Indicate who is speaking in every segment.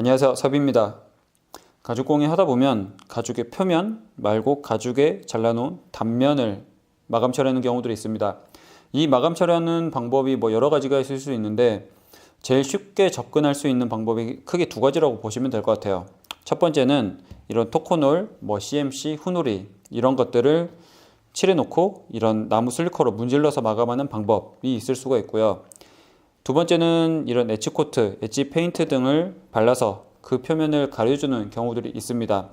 Speaker 1: 안녕하세요. 섭입니다. 가죽 공예 하다 보면 가죽의 표면 말고 가죽에 잘라놓은 단면을 마감 처리하는 경우들이 있습니다. 이 마감 처리하는 방법이 뭐 여러 가지가 있을 수 있는데 제일 쉽게 접근할 수 있는 방법이 크게 두 가지라고 보시면 될 것 같아요. 첫 번째는 이런 토코놀, 뭐 CMC, 후누리 이런 것들을 칠해놓고 이런 나무 슬리커로 문질러서 마감하는 방법이 있을 수가 있고요. 두 번째는 이런 엣지 코트, 엣지 페인트 등을 발라서 그 표면을 가려주는 경우들이 있습니다.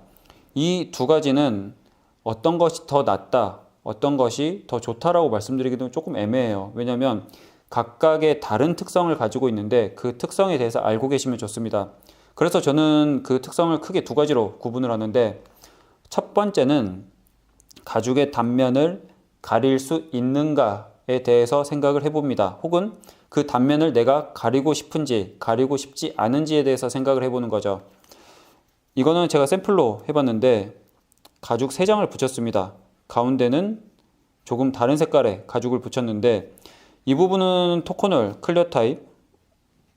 Speaker 1: 이 두 가지는 어떤 것이 더 낫다, 어떤 것이 더 좋다라고 말씀드리기도 조금 애매해요. 왜냐하면 각각의 다른 특성을 가지고 있는데 그 특성에 대해서 알고 계시면 좋습니다. 그래서 저는 그 특성을 크게 두 가지로 구분을 하는데 첫 번째는 가죽의 단면을 가릴 수 있는가 에 대해서 생각을 해봅니다. 혹은 그 단면을 내가 가리고 싶은지 가리고 싶지 않은지에 대해서 생각을 해보는 거죠. 이거는 제가 샘플로 해봤는데 가죽 3장을 붙였습니다. 가운데는 조금 다른 색깔의 가죽을 붙였는데 이 부분은 토코널 클리어 타입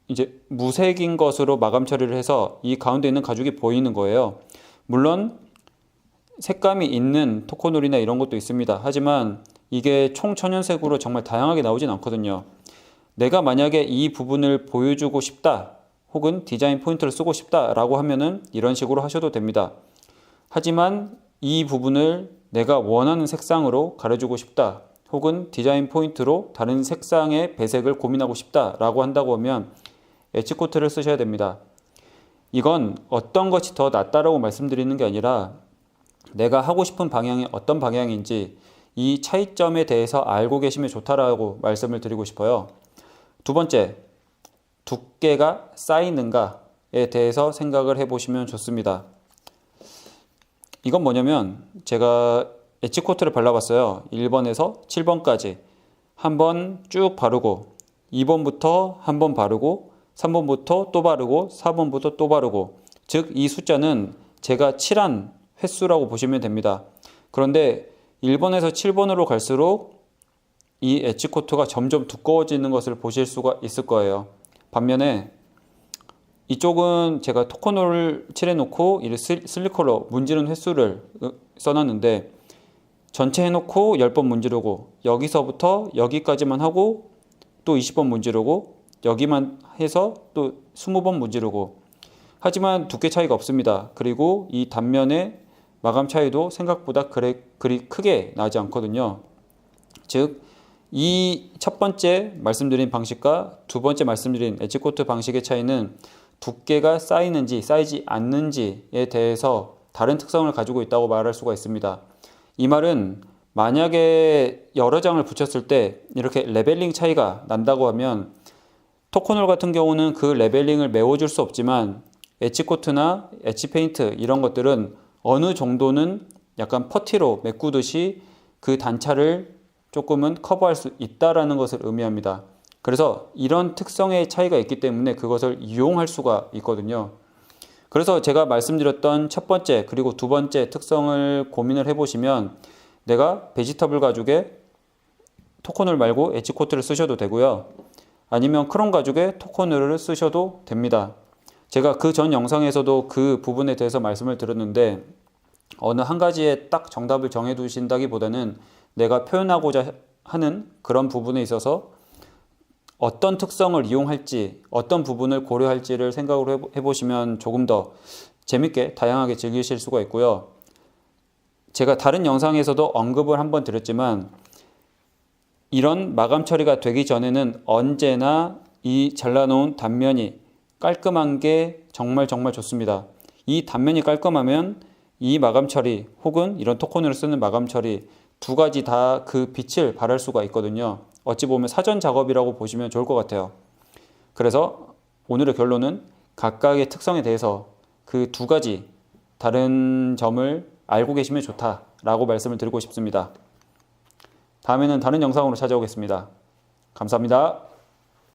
Speaker 1: 이제 무색인 것으로 마감 처리를 해서 이 가운데 있는 가죽이 보이는 거예요. 물론 색감이 있는 토코놀이나 이런 것도 있습니다. 하지만 이게 총천연색으로 정말 다양하게 나오진 않거든요. 내가 만약에 이 부분을 보여주고 싶다 혹은 디자인 포인트를 쓰고 싶다라고 하면은 이런 식으로 하셔도 됩니다. 하지만 이 부분을 내가 원하는 색상으로 가려주고 싶다 혹은 디자인 포인트로 다른 색상의 배색을 고민하고 싶다라고 한다고 하면 엣지 코트를 쓰셔야 됩니다. 이건 어떤 것이 더 낫다라고 말씀드리는 게 아니라 내가 하고 싶은 방향이 어떤 방향인지 이 차이점에 대해서 알고 계시면 좋다라고 말씀을 드리고 싶어요. 두 번째, 두께가 쌓이는가에 대해서 생각을 해보시면 좋습니다. 이건 뭐냐면 제가 엣지 코트를 발라봤어요. 1번에서 7번까지 한 번 쭉 바르고 2번부터 한 번 바르고 3번부터 또 바르고 4번부터 또 바르고 즉 이 숫자는 제가 칠한 횟수라고 보시면 됩니다. 그런데 1번에서 7번으로 갈수록 이 엣지 코트가 점점 두꺼워지는 것을 보실 수가 있을 거예요. 반면에 이쪽은 제가 토커노를 칠해놓고 이 슬리커로 문지른 횟수를 써놨는데 전체 해놓고 10번 문지르고 여기서부터 여기까지만 하고 또 20번 문지르고 여기만 해서 또 20번 문지르고 하지만 두께 차이가 없습니다. 그리고 이 단면의 마감 차이도 생각보다 그리, 그리 크게 나지 않거든요. 즉, 이 첫 번째 말씀드린 방식과 두 번째 말씀드린 엣지코트 방식의 차이는 두께가 쌓이는지 쌓이지 않는지에 대해서 다른 특성을 가지고 있다고 말할 수가 있습니다. 이 말은 만약에 여러 장을 붙였을 때 이렇게 레벨링 차이가 난다고 하면 토코놀 같은 경우는 그 레벨링을 메워줄 수 없지만 엣지코트나 엣지 페인트 이런 것들은 어느 정도는 약간 퍼티로 메꾸듯이 그 단차를 조금은 커버할 수 있다라는 것을 의미합니다. 그래서 이런 특성의 차이가 있기 때문에 그것을 이용할 수가 있거든요. 그래서 제가 말씀드렸던 첫 번째 그리고 두 번째 특성을 고민을 해보시면 내가 베지터블 가죽에 토코놀 말고 엣지 코트를 쓰셔도 되고요. 아니면 크롬 가죽에 토코놀을 쓰셔도 됩니다. 제가 그 전 영상에서도 그 부분에 대해서 말씀을 드렸는데 어느 한 가지에 딱 정답을 정해 두신다기보다는 내가 표현하고자 하는 그런 부분에 있어서 어떤 특성을 이용할지 어떤 부분을 고려할지를 생각을 해보시면 조금 더 재밌게 다양하게 즐기실 수가 있고요. 제가 다른 영상에서도 언급을 한번 드렸지만 이런 마감 처리가 되기 전에는 언제나 이 잘라놓은 단면이 깔끔한 게 정말 정말 좋습니다. 이 단면이 깔끔하면 이 마감 처리 혹은 이런 토큰으로 쓰는 마감 처리 두 가지 다 그 빛을 발할 수가 있거든요. 어찌 보면 사전 작업이라고 보시면 좋을 것 같아요. 그래서 오늘의 결론은 각각의 특성에 대해서 그 두 가지 다른 점을 알고 계시면 좋다라고 말씀을 드리고 싶습니다. 다음에는 다른 영상으로 찾아오겠습니다. 감사합니다.